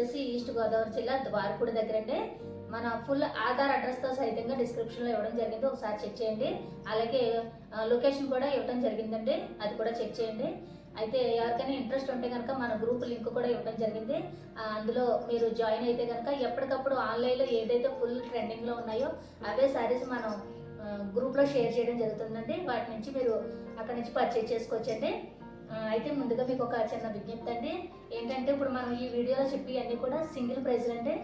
వచ్చేసి ఈస్ట్ గోదావరి జిల్లా ద్వారపూడి దగ్గర అండి మన ఫుల్ ఆధార్ అడ్రస్తో సహితంగా డిస్క్రిప్షన్లో ఇవ్వడం జరిగింది. ఒకసారి చెక్ చేయండి. అలాగే లొకేషన్ కూడా ఇవ్వడం జరిగిందండి. అది కూడా చెక్ చేయండి. అయితే ఎవరికైనా ఇంట్రెస్ట్ ఉంటే కనుక మన గ్రూప్ లింక్ కూడా ఇవ్వడం జరిగింది. అందులో మీరు జాయిన్ అయితే కనుక ఎప్పటికప్పుడు ఆన్లైన్లో ఏదైతే ఫుల్ ట్రెండింగ్లో ఉన్నాయో అవే శారీస్ మనం గ్రూప్లో షేర్ చేయడం జరుగుతుందండి. వాటి నుంచి మీరు అక్కడ నుంచి పర్చేజ్ చేసుకోవచ్చండి. అయితే ముందుగా మీకు ఒక చిన్న విజ్ఞప్తి అండి. ఏంటంటే ఇప్పుడు మనం ఈ వీడియోలో చెప్పి అన్నీ కూడా సింగిల్ ప్రైజ్లు అంటే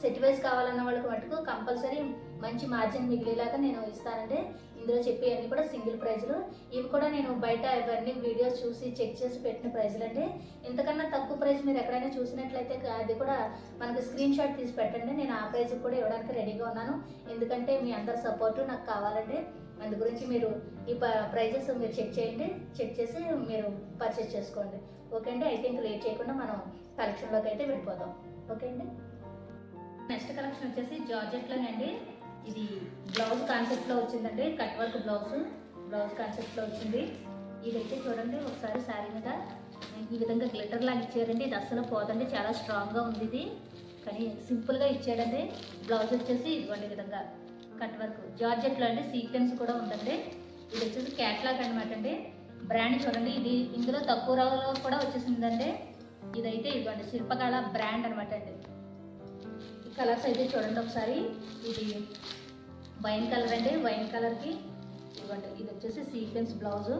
సెట్ వైజ్ కావాలన్న వాళ్ళకి మటుకు కంపల్సరీ మంచి మార్జిన్ మిగిలేలాగా నేను ఇస్తానండి. ఇందులో చెప్పి అన్ని కూడా సింగిల్ ప్రైజ్లు ఇవి కూడా నేను బయట ఇవన్నీ వీడియోస్ చూసి చెక్ చేసి పెట్టిన ప్రైజ్లు అండి. ఇంతకన్నా తక్కువ ప్రైస్ మీరు ఎక్కడైనా చూసినట్లయితే అది కూడా మనకు స్క్రీన్ షాట్ తీసి పెట్టండి. నేను ఆ ప్రైజ్కి కూడా ఇవ్వడానికి రెడీగా ఉన్నాను. ఎందుకంటే మీ అందరి సపోర్టు నాకు కావాలండి. అందు గురించి మీరు ఈ ప్రైజెస్ మీరు చెక్ చేయండి. చెక్ చేసి మీరు పర్చేస్ చేసుకోండి. ఓకే అండి? అయితే థింక్ లేట్ చేయకుండా మనం కలెక్షన్లోకి అయితే వెళ్ళిపోదాం. ఓకే అండి? నెక్స్ట్ కలెక్షన్ వచ్చేసి జార్జెట్లోనండి. ఇది బ్లౌజ్ కాన్సెప్ట్లో వచ్చిందండి. కట్ వర్క్ బ్లౌజ్ బ్లౌజ్ కాన్సెప్ట్లో వచ్చింది. ఇదైతే చూడండి ఒకసారి శారీ మీద ఈ విధంగా గ్లిటర్ లాగా ఇచ్చారండి. ఇది అస్సలు పోదండి చాలా స్ట్రాంగ్గా ఉంది ఇది. కానీ సింపుల్గా ఇచ్చాడండి. బ్లౌజ్ వచ్చేసి ఇదిగోండి ఈ విధంగా. Cut work. జార్జెట్లో అంటే సీక్వెన్స్ కూడా ఉందండి. ఇది వచ్చేసి క్యాట్లాగ్ అనమాట అండి. బ్రాండ్ చూడండి. ఇది ఇందులో తక్కువ రంగులో కూడా వచ్చేసిందండి. ఇదైతే ఇదిగోండి శిల్పకళ బ్రాండ్ అనమాట అండి. ఈ కలర్స్ అయితే చూడండి ఒకసారి. ఇది వైన్ కలర్ అండి. వైన్ కలర్కి ఇవ్వండి. ఇది వచ్చేసి సీక్వెన్స్ బ్లౌజు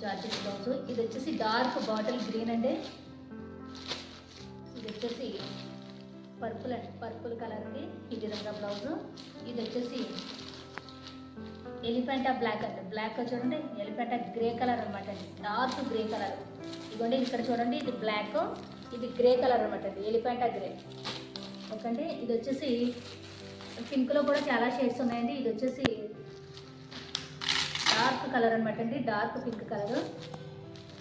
జార్జెట్ బ్లౌజు. ఇది వచ్చేసి డార్క్ బాటిల్ గ్రీన్ అండి. ఇది వచ్చేసి పర్పుల్ పర్పుల్ కలర్కి ఈ విధంగా బ్లౌజ్. ఇది వచ్చేసి ఎలిఫెంటా బ్లాక్ అండి. బ్లాక్ చూడండి ఎలిఫెంటా గ్రే కలర్ అనమాట అండి. Dark grey colour. ఇదిగోండి ఇక్కడ చూడండి ఇది బ్లాక్ ఇది గ్రే కలర్ అనమాట అండి. ఎలిఫెంటా గ్రే. ఓకే అండి ఇది వచ్చేసి పింక్లో కూడా చాలా షేడ్స్ ఉన్నాయండి. ఇది వచ్చేసి డార్క్ కలర్ అనమాట అండి. Dark pink colour.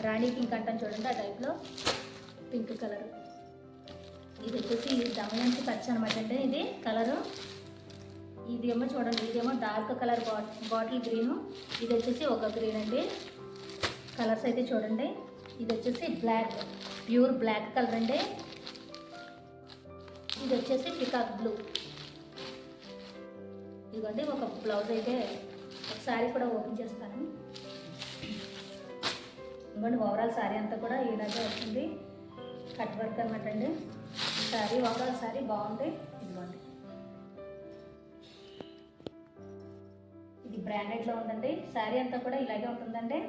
Rani pink అంటాం చూడండి ఆ టైప్లో. Pink colour. ఇది వచ్చేసి దమయంతి పచ్చ అనమాట అండి ఇది కలరు. ఇది ఏమో చూడండి ఇదేమో డార్క్ కలర్ బాటిల్ గ్రీను ఇది వచ్చేసి ఒక గ్రీన్ అండి. కలర్స్ అయితే చూడండి. ఇది వచ్చేసి బ్లాక్ ప్యూర్ బ్లాక్ కలర్ అండి. ఇది వచ్చేసి పికాక్ బ్లూ ఇదిగోండి ఒక బ్లౌజ్ అయితే ఒక శారీ కూడా ఓపెన్ చేస్తాను. ఇంకోండి ఓవరాల్ శారీ అంతా కూడా ఇలాగే వస్తుంది. కట్ వర్క్ అనమాట అండి. శారీ ఓవరాల్ శారీ బాగుంటే ఇదిగోండి. ఇది బ్రాండెడ్లో ఉందండి. శారీ అంతా కూడా ఇలాగే ఉంటుందండి.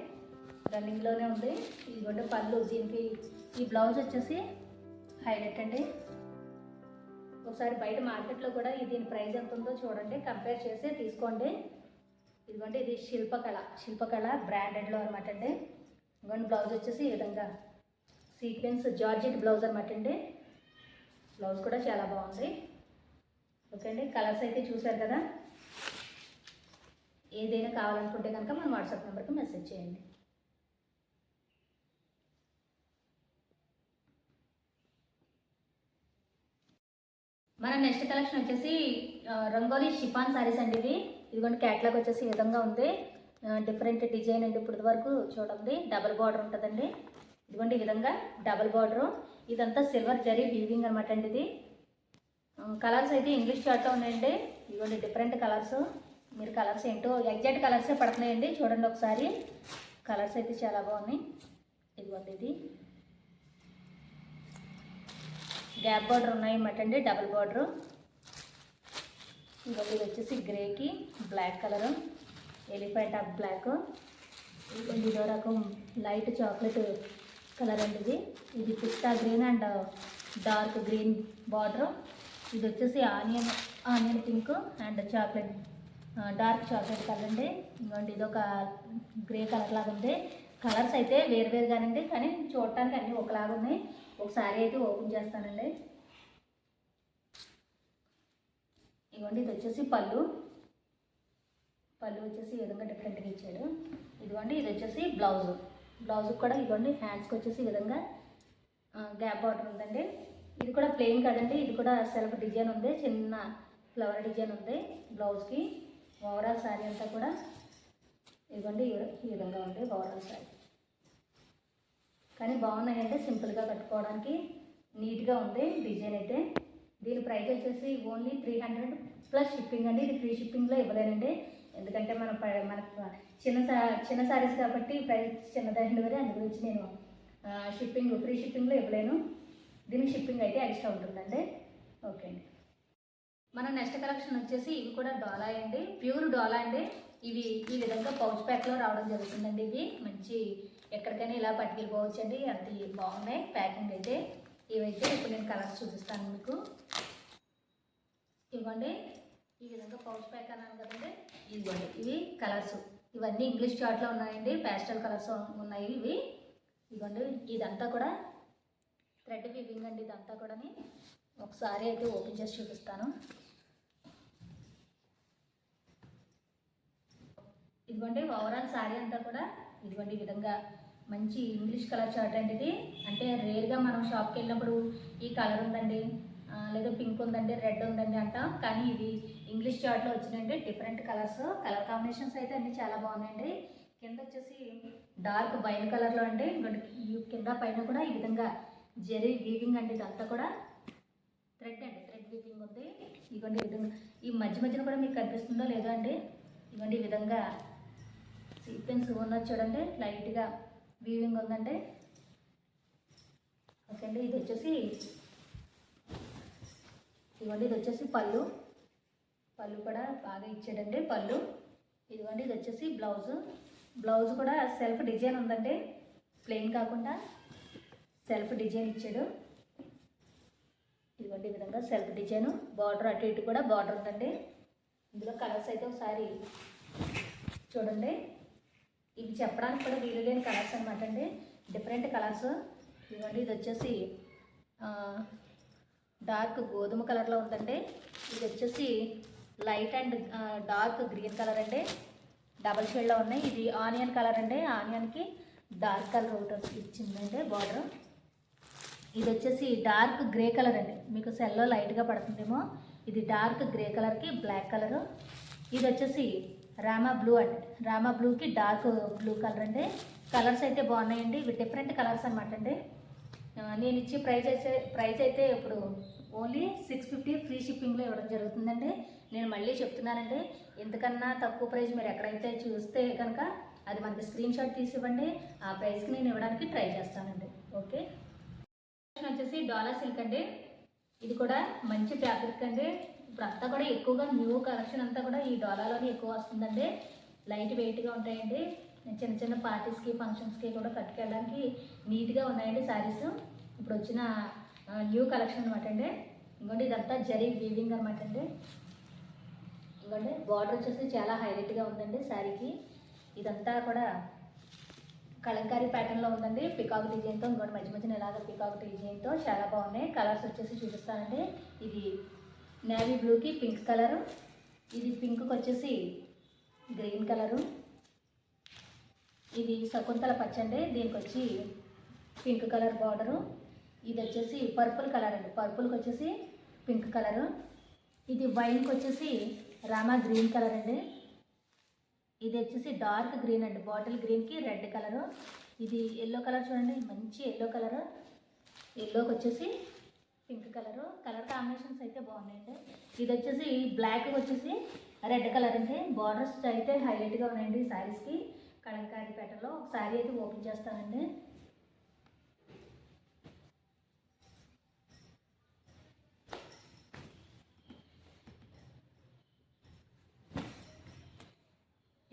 రన్నింగ్లోనే ఉంది. ఇదిగోండి పళ్ళు దీనికి ఈ బ్లౌజ్ వచ్చేసి హైలైట్ అండి. ఒకసారి బయట మార్కెట్లో కూడా ఈ దీని ప్రైస్ ఎంత ఉందో చూడండి. కంపేర్ చేసి తీసుకోండి. ఇదిగోండి ఇది శిల్పకళ శిల్పకళ బ్రాండెడ్లో అనమాట అండి. ఇదిగోండి బ్లౌజ్ వచ్చేసి ఈ విధంగా సీక్వెన్స్ జార్జెట్ బ్లౌజ్ అనమాట అండి. బ్లౌజ్ కూడా చాలా బాగుంది. ఓకే అండి కలర్స్ అయితే చూసారు కదా? ఏదైనా కావాలనుకుంటే కనుక మన వాట్సాప్ నెంబర్కి మెసేజ్ చేయండి. మన నెక్స్ట్ కలెక్షన్ వచ్చేసి రంగోలీ షిఫాన్ సారీస్ అండి ఇవి. ఇదిగోండి క్యాట్లాగ్ వచ్చేసి ఈ విధంగా ఉంది. డిఫరెంట్ డిజైన్ అండి ఇప్పటి వరకు చూడండి. డబల్ బార్డర్ ఉంటుందండి. ఇదిగోండి ఈ విధంగా డబల్ బార్డరు ఇదంతా సిల్వర్ జరీ వీవింగ్ అనమాట అండి ఇది. కలర్స్ అయితే ఇంగ్లీష్ చార్ట్లో ఉన్నాయండి. ఇదిగోండి డిఫరెంట్ కలర్స్. మీరు కలర్స్ ఏంటో ఎగ్జాక్ట్ కలర్సే పడుతున్నాయండి. చూడండి ఒకసారి. కలర్స్ అయితే చాలా బాగున్నాయి. ఇదిగోండి ఇది. గ్యాప్ బార్డర్ ఉన్నాయన్నమాట అండి డబుల్ బార్డరు. ఇదిగోండి ఇది వచ్చేసి గ్రేకి black colour. Elephant off black. ఇది ఇదో రకం లైట్ చాక్లెట్ కలర్ అండి ఇది ఇది pista green and dark green border. ఇది వచ్చేసి onion onion pink and chocolate dark chocolate colour అండి. ఇదిగోండి ఇది ఒక గ్రే కలర్ లాగా ఉంది. కలర్స్ అయితే వేరు వేరుగానండి కానీ చూడటానికి అన్నీ ఒకలాగా ఉన్నాయి. ఒకసారి అయితే ఓపెన్ చేస్తానండి. ఇదిగోండి ఇది వచ్చేసి పళ్ళు. పళ్ళు వచ్చేసి ఈ విధంగా డిఫరెంట్గా ఇచ్చాడు. ఇదిగోండి ఇది వచ్చేసి బ్లౌజ్. బ్లౌజ్ కూడా ఇదిగోండి హ్యాండ్స్కి వచ్చేసి ఈ విధంగా గ్యాప్ బార్డర్ ఉందండి. ఇది కూడా ప్లెయిన్ కదండి. ఇది కూడా సెల్ఫ్ డిజైన్ ఉంది. చిన్న ఫ్లవర్ డిజైన్ ఉంది బ్లౌజ్కి ఓవరాల్ శారీ అంతా కూడా ఇదిగోండి ఈ- విధంగా ఉంది ఓవరాల్ శారీ కానీ బాగున్నాయండి. సింపుల్గా కట్టుకోవడానికి నీట్గా ఉంది డిజైన్ అయితే. దీని ప్రైస్ వచ్చేసి only three hundred plus shipping అండి. ఇది ఫ్రీ షిప్పింగ్లో ఇవ్వలేనండి. ఎందుకంటే మనం ప- మన చిన్న సా- చిన్న సారీస్ కాబట్టి ప్రైస్ చిన్నదండి వరే అందు గురించి నేను షిప్పింగ్ ఫ్రీ షిప్పింగ్లో ఇవ్వలేను. దీనికి షిప్పింగ్ అయితే ఎక్స్ట్రా ఉంటుందండి. ఓకే అండి. మన నెక్స్ట్ కలెక్షన్ వచ్చేసి ఇవి కూడా డోలా అండి. ప్యూర్ డోలా అండి. ఇవి ఈ విధంగా పౌచ్ ప్యాక్లో రావడం జరుగుతుందండి ఇవి. మంచి ఎక్కడికైనా ఇలా పట్టుకెళ్ళిపోవచ్చు అండి. అంత బాగున్నాయి. ప్యాకింగ్ అయితే ఇవైతే ఇప్పుడు నేను కలర్స్ చూపిస్తాను మీకు. ఇవ్వండి. ఈ విధంగా పౌచ్ ప్యాక్ అన్నాను కదండి. ఇవ్వండి. ఇవి కలర్స్ ఇవన్నీ ఇంగ్లీష్ చార్ట్లో ఉన్నాయండి ప్యాస్టల్ కలర్స్ ఉన్నాయి ఇవి. ఇవ్వండి ఇదంతా కూడా థ్రెడ్ వివింగ్ అండి ఇదంతా కూడాని. ఒకసారి అయితే ఓపెన్ చేసి చూపిస్తాను. ఇదిగోండి ఓవరాల్ శారీ అంతా కూడా ఇదిగోండి ఈ విధంగా మంచి ఇంగ్లీష్ కలర్ చార్ట్ అండి ఇది. అంటే రేర్గా మనం షాప్కి వెళ్ళినప్పుడు ఈ కలర్ ఉందండి లేదా పింక్ ఉందండి రెడ్ ఉందండి అంటాం. కానీ ఇది ఇంగ్లీష్ చార్ట్లో వచ్చినండి డిఫరెంట్ కలర్స్ కలర్ కాంబినేషన్స్ అయితే అన్ని చాలా బాగున్నాయండి. కింద వచ్చేసి డార్క్ వైన్ కలర్లో అండి. ఈ కింద పైన కూడా ఈ విధంగా జెరీ వీవింగ్ అండి. ఇదంతా కూడా థ్రెడ్ అండి. థ్రెడ్ వీవింగ్ ఉంది. ఇదిగోండి ఈ విధంగా ఈ మధ్య మధ్యన కూడా మీకు కనిపిస్తుందో లేదో అండి. ఇదిగోండి ఈ విధంగా సీక్వెన్స్ ఉన్నది చూడండి. లైట్గా వీవింగ్ ఉందండి. ఓకే అండి ఇది వచ్చేసి ఇవ్వండి ఇది వచ్చేసి పళ్ళు. పళ్ళు కూడా బాగా ఇచ్చాడండి పళ్ళు. ఇదిగోండి ఇది వచ్చేసి బ్లౌజ్. బ్లౌజ్ కూడా సెల్ఫ్ డిజైన్ ఉందండి. ప్లెయిన్ కాకుండా సెల్ఫ్ డిజైన్ ఇచ్చాడు. ఇదిగోండి ఈ విధంగా సెల్ఫ్ డిజైన్. బార్డర్ అటు ఇటు కూడా బార్డర్ ఉందండి. ఇందులో కలర్స్ అయితే ఒకసారి చూడండి. ఇవి చెప్పడానికి కూడా వీలు లేని కలర్స్ అనమాట అండి. Different colours. ఇదిగోండి ఇది వచ్చేసి డార్క్ గోధుమ కలర్లో ఉందండి. ఇది వచ్చేసి light and dark green colour అండి. డబల్ షేడ్లో ఉన్నాయి. ఇది ఆనియన్ కలర్ అండి. ఆనియన్కి డార్క్ కలర్ ఒకటి ఇచ్చిందండి బార్డర్. ఇది వచ్చేసి డార్క్ గ్రే కలర్ అండి. మీకు సెల్లో లైట్గా పడుతుందేమో. ఇది డార్క్ గ్రే కలర్కి బ్లాక్ కలరు. ఇది వచ్చేసి రామా బ్లూ అండి. రామా బ్లూకి డార్క్ బ్లూ కలర్ అండి. కలర్స్ అయితే బాగున్నాయండి. ఇవి డిఫరెంట్ కలర్స్ అనమాట అండి. నేను ఇచ్చే ప్రైస్ అయితే ప్రైస్ అయితే ఇప్పుడు ఓన్లీ సిక్స్ ఫిఫ్టీ ఫ్రీ షిప్పింగ్లో ఇవ్వడం జరుగుతుందండి. నేను మళ్ళీ చెప్తున్నానండి ఎంతకన్నా తక్కువ ప్రైస్ మీరు ఎక్కడైతే చూస్తే కనుక అది మనకి స్క్రీన్ షాట్ తీసి ఇవ్వండి ఆ ప్రైస్కి నేను ఇవ్వడానికి ట్రై చేస్తానండి ఓకే? వచ్చేసి డాలా సిల్క్ అండి. ఇది కూడా మంచి ఫ్యాబ్రిక్ అండి. ఇప్పుడు అంతా కూడా ఎక్కువగా న్యూ కలెక్షన్ అంతా కూడా ఈ డాలాలోనే ఎక్కువ వస్తుందండి. లైట్ వెయిట్గా ఉంటాయండి. చిన్న చిన్న పార్టీస్కి ఫంక్షన్స్కి కూడా కట్టుకెళ్ళడానికి నీట్గా ఉన్నాయండి శారీస్ ఇప్పుడు వచ్చిన న్యూ కలెక్షన్ అనమాట అండి. ఇంకోటి ఇదంతా జరీ వీవింగ్ అనమాట అండి. ఇవ్వండి బార్డర్ వచ్చేసి చాలా హైలైట్గా ఉందండి శారీకి. ఇదంతా కూడా కలంకారీ ప్యాటర్న్లో ఉందండి. పికాక్ డిజైన్తో ఇంకోటి మధ్య మధ్యన ఇలాగ పికాక్ డిజైన్తో చాలా బాగున్నాయి. కలర్స్ వచ్చేసి చూపిస్తానండి. ఇది నేవీ బ్లూకి పింక్ కలరు ఇది పింక్కి వచ్చేసి గ్రీన్ కలరు ఇది శకుంతల పచ్చండి దీనికి వచ్చి పింక్ కలర్ బార్డరు ఇది వచ్చేసి పర్పుల్ కలర్ అండి. పర్పుల్కి వచ్చేసి పింక్ కలరు ఇది వైన్కి వచ్చేసి రామా గ్రీన్ కలర్ అండి. ఇది వచ్చేసి డార్క్ గ్రీన్ అండి. బాటిల్ గ్రీన్కి రెడ్ కలరు. ఇది ఎల్లో కలర్ చూడండి. మంచి ఎల్లో కలరు. ఎల్లోకి వచ్చేసి పింక్ కలరు. కలర్ కాంబినేషన్స్ అయితే బాగున్నాయండి. ఇది వచ్చేసి బ్లాక్ వచ్చేసి రెడ్ కలర్ అండి. బార్డర్స్ అయితే హైలైట్గా ఉన్నాయండి ఈ శారీస్కి కలంకారీ పేటలో ఒక శారీ అయితే ఓపెన్ చేస్తానండి.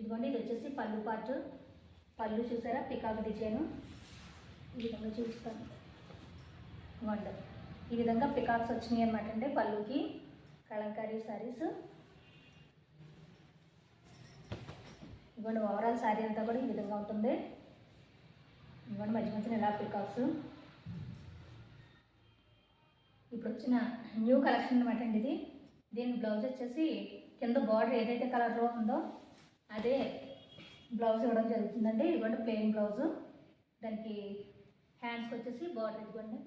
ఇదిగోండి ఇది వచ్చేసి పళ్ళు పార్ట్ పళ్ళు చూసారా? Peacock design. ఈ విధంగా చూపిస్తాను. ఇవ్వండి ఈ విధంగా పికాక్స్ వచ్చినాయి అనమాట అండి పళ్ళుకి. కలంకారీ శారీస్ ఇవ్వండి ఓవరాల్ శారీ అంతా కూడా ఈ విధంగా ఉంటుంది. ఇవ్వండి మధ్య మంచి ఇలా పికాక్స్. ఇప్పుడు వచ్చిన న్యూ కలెక్షన్ అనమాట అండి ఇది. దీని బ్లౌజ్ వచ్చేసి కింద బార్డర్ ఏదైతే కలర్లో ఉందో అదే బ్లౌజ్ ఇవ్వడం జరుగుతుందండి. ఇదిగోండి ప్లెయిన్ బ్లౌజ్. దానికి హ్యాండ్స్కి వచ్చేసి బార్డర్ ఇదిగోండి.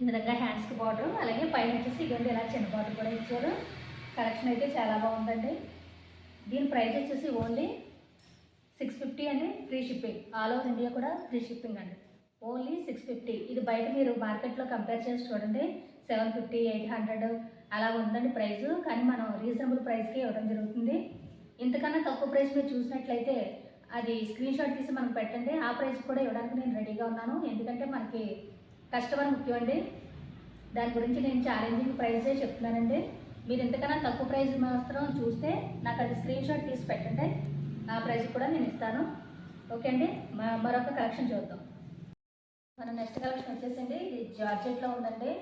ఈ విధంగా హ్యాండ్స్కి బార్డర్ అలాగే పైన వచ్చేసి ఇదిగోండి ఇలా చిన్న బార్డర్ కూడా ఇచ్చారు. కలెక్షన్ అయితే చాలా బాగుందండి. దీని ప్రైస్ వచ్చేసి ఓన్లీ సిక్స్ ఫిఫ్టీ అండి. Free shipping all over India కూడా ఫ్రీ షిప్పింగ్ అండి. ఓన్లీ సిక్స్ ఫిఫ్టీ ఇది బయట మీరు మార్కెట్లో కంపేర్ చేసి చూడండి. సెవెన్ ఫిఫ్టీ ఎయిట్ హండ్రెడ్ అలా ఉందండి ప్రైస్ కానీ మనం రీజనబుల్ ప్రైస్కి ఇవ్వడం జరుగుతుంది. ఇంతకన్నా తక్కువ ప్రైస్ మీరు చూసినట్లయితే అది స్క్రీన్ షాట్ తీసి మనకు పెట్టండి. ఆ ప్రైస్ కూడా ఇవ్వడానికి నేను రెడీగా ఉన్నాను. ఎందుకంటే మనకి కస్టమర్ ముఖ్యం అండి. దాని గురించి నేను ఛాలెంజింగ్ ప్రైజే చెప్తున్నానండి. మీరు ఇంతకన్నా తక్కువ ప్రైస్ మాత్రం చూస్తే నాకు అది స్క్రీన్ షాట్ తీసి పెట్టండి. ఆ ప్రైస్ కూడా నేను ఇస్తాను. ఓకే అండి? మరొక కలెక్షన్ చూద్దాం. మన నెక్స్ట్ కలెక్షన్ వచ్చేసండి ఇది జార్జెట్లో ఉందండి.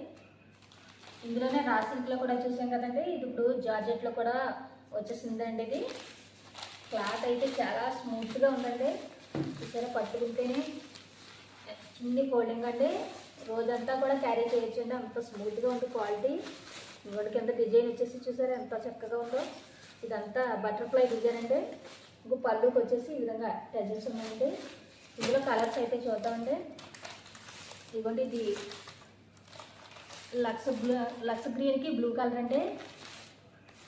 ఇందులోనే రా సిల్క్లో కూడా చూసాం కదండి. ఇది ఇప్పుడు జార్జెట్లో కూడా వచ్చేసిందండి ఇది. క్లాత్ అయితే చాలా స్మూత్గా ఉందండి. చూసారా పట్టుకుంటేనే చిన్ని ఫోల్డింగ్ అండి. రోజంతా కూడా క్యారీ చేయొచ్చండి. అంత స్మూత్గా ఉంది క్వాలిటీ ఇంకోటి కింద డిజైన్ వచ్చేసి చూసారా? ఎంత చక్కగా ఉందో. ఇదంతా బటర్ఫ్లై డిజైన్ అండి. ఇంకో పళ్ళుకి వచ్చేసి ఈ విధంగా టజల్స్ ఉన్నాయండి. ఇందులో కలర్స్ అయితే చూద్దామండి. ఇదిగోండి ఇది లక్స్ బ్లూ లక్స్ గ్రీన్కి బ్లూ కలర్ అండి.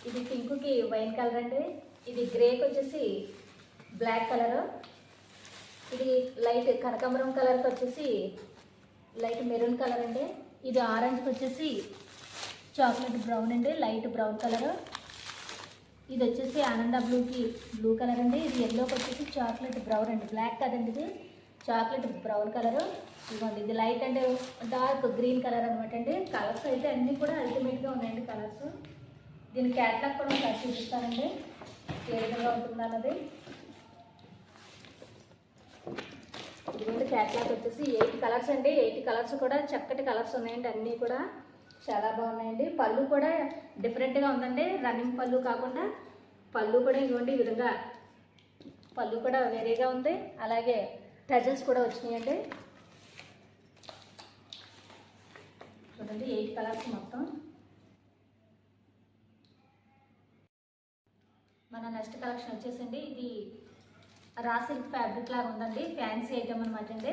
ఇది పింక్కి వైన్ కలర్ అండి. ఇది గ్రేకి వచ్చేసి బ్లాక్ కలర్ ఇది లైట్ కనకాంబరం కలర్కి వచ్చేసి లైట్ మెరూన్ కలర్ అండి. ఇది ఆరెంజ్కి వచ్చేసి చాక్లెట్ బ్రౌన్ అండి లైట్ బ్రౌన్ కలర్ ఇది వచ్చేసి ఆనంద బ్లూకి బ్లూ కలర్ అండి. ఇది ఎల్లోకి వచ్చేసి చాక్లెట్ బ్రౌన్ అండి. బ్లాక్ కదండి ఇది. చాక్లెట్ బ్రౌన్ కలర్ ఇదిగోండి ఇది light and dark green colour అనమాట అండి. కలర్స్ అయితే అన్నీ కూడా అల్టిమేట్గా ఉన్నాయండి కలర్స్ దీని క్యాట్లాగ్ కూడా ఒకసారి చూపిస్తానండి. ఏ విధంగా ఉంటుంది అన్నది. ఇదిగోండి క్యాట్లాగ్ వచ్చేసి ఎయిట్ కలర్స్ అండి. ఎయిట్ కలర్స్ కూడా చక్కటి కలర్స్ ఉన్నాయండి. అన్నీ కూడా చాలా బాగున్నాయండి. పళ్ళు కూడా డిఫరెంట్గా ఉందండి. రన్నింగ్ పళ్ళు కాకుండా పళ్ళు కూడా ఇదిగోండి ఈ విధంగా. పళ్ళు కూడా వేరేగా ఉంది. అలాగే టజల్స్ కూడా వచ్చినాయండి. చూడండి ఎయిట్ కలర్స్ మొత్తం. నెక్స్ట్ కలెక్షన్ వచ్చేసండి ఇది రా సిల్క్ ఫ్యాబ్రిక్ లాగా ఉందండి. ఫ్యాన్సీ ఐటమ్ అనమాట అండి.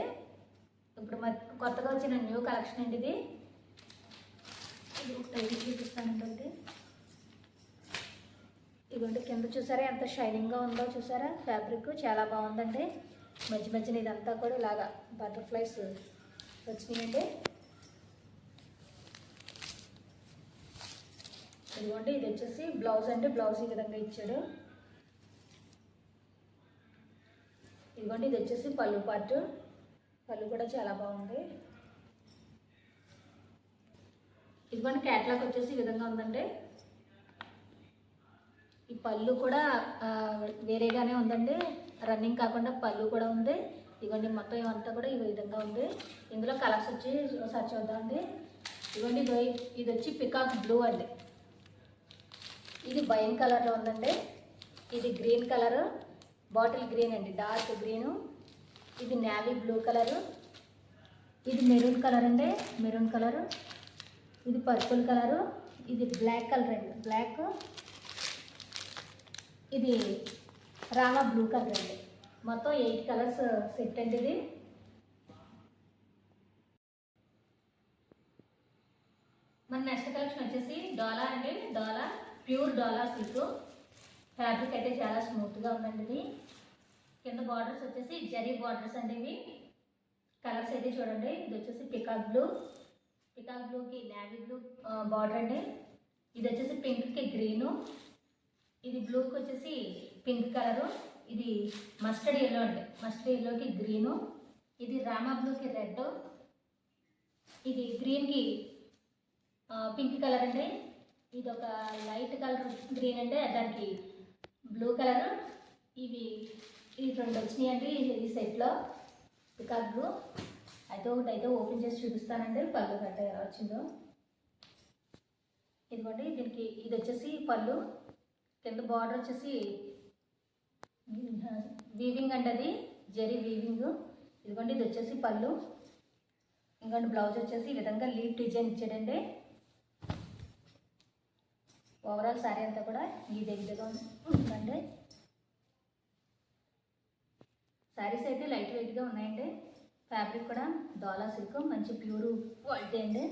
ఇప్పుడు మ- కొత్తగా వచ్చిన న్యూ కలెక్షన్ అండి ఇది. ఇది ఒకటి చూపిస్తానండి ఇదిగోండి కింద చూసారా ఎంత షైనింగ్గా ఉందో చూసారా? ఫ్యాబ్రిక్ చాలా బాగుందండి. మధ్య మధ్యన ఇదంతా కూడా ఇలాగా బటర్ఫ్లైస్ వచ్చినాయండి. ఇదిగోండి ఇది వచ్చేసి బ్లౌజ్ అంటే బ్లౌజ్ ఈ విధంగా ఇచ్చాడు. ఇదిగోండి ఇది వచ్చేసి పళ్ళు పార్ట్ పళ్ళు కూడా చాలా బాగుంది. ఇదిగోండి క్యాట్లాగ్ వచ్చేసి ఈ విధంగా ఉందండి. ఈ పళ్ళు కూడా వేరేగానే ఉందండి. రన్నింగ్ కాకుండా పళ్ళు కూడా ఉంది. ఇదిగోండి మొత్తం ఇవంతా కూడా ఈ విధంగా ఉంది. ఇందులో కలర్స్ వచ్చి ఒకసారి చూద్దామండి. ఇదిగోండి ఇది ఇది వచ్చి పికాక్ బ్లూ అండి. ఇది వైన్ కలర్లో ఉందండి. ఇది గ్రీన్ కలర్ బాటిల్ గ్రీన్ అండి డార్క్ గ్రీను. ఇది నేవీ బ్లూ కలరు. ఇది మెరూన్ కలర్ అండి మెరూన్ కలరు. ఇది పర్పుల్ కలరు. ఇది బ్లాక్ కలర్ అండి బ్లాక్. ఇది రామా బ్లూ కలర్ అండి. మొత్తం ఎయిట్ కలర్స్ సెట్ అండి ఇది. మన నెక్స్ట్ కలెక్షన్ వచ్చేసి డోలా అండి Dola pure Dola silk fabric అయితే చాలా స్మూత్గా ఉందండి ఇది. కింద బార్డర్స్ వచ్చేసి జరీ బార్డర్స్ అండి ఇవి. కలర్స్ అయితే చూడండి. ఇది వచ్చేసి పికాక్ బ్లూ పికాక్ బ్లూకి నేవీ బ్లూ బార్డర్ అండి. ఇది వచ్చేసి పింక్కి గ్రీను ఇది బ్లూకి వచ్చేసి పింక్ కలరు ఇది మస్టర్డ్ ఎల్లో అండి. మస్టర్డ్ ఎల్లోకి గ్రీను ఇది రామా బ్లూకి రెడ్ ఇది గ్రీన్కి పింక్ కలర్ అండి. ఇది ఒక లైట్ కలర్ గ్రీన్ అంటే దానికి బ్లూ కలర్. ఇవి ఈ రెండు వచ్చినాయండి ఈ సెట్లో. Peacock blue. అయితే ఒకటి అయితే ఓపెన్ చేసి చూపిస్తానండి. పళ్ళు కట్ట ఎలా వచ్చిందో. ఇదిగోండి దీనికి ఇది వచ్చేసి పళ్ళు. కింద బార్డర్ వచ్చేసి వీవింగ్ అంటది అది. జెరీ వీవింగ్. ఇదిగోండి ఇది వచ్చేసి పళ్ళు. ఇంకోటి బ్లౌజ్ వచ్చేసి ఈ విధంగా లీవ్ డిజైన్ ఇచ్చాడండి. ఓవరాల్ శారీ అంతా కూడా ఈ దగ్గరగా ఉందండి. శారీస్ అయితే లైట్ వెయిట్గా ఉన్నాయండి. ఫ్యాబ్రిక్ కూడా దోలా సిల్క్ మంచి ప్యూర్ క్వాలిటీ అండి.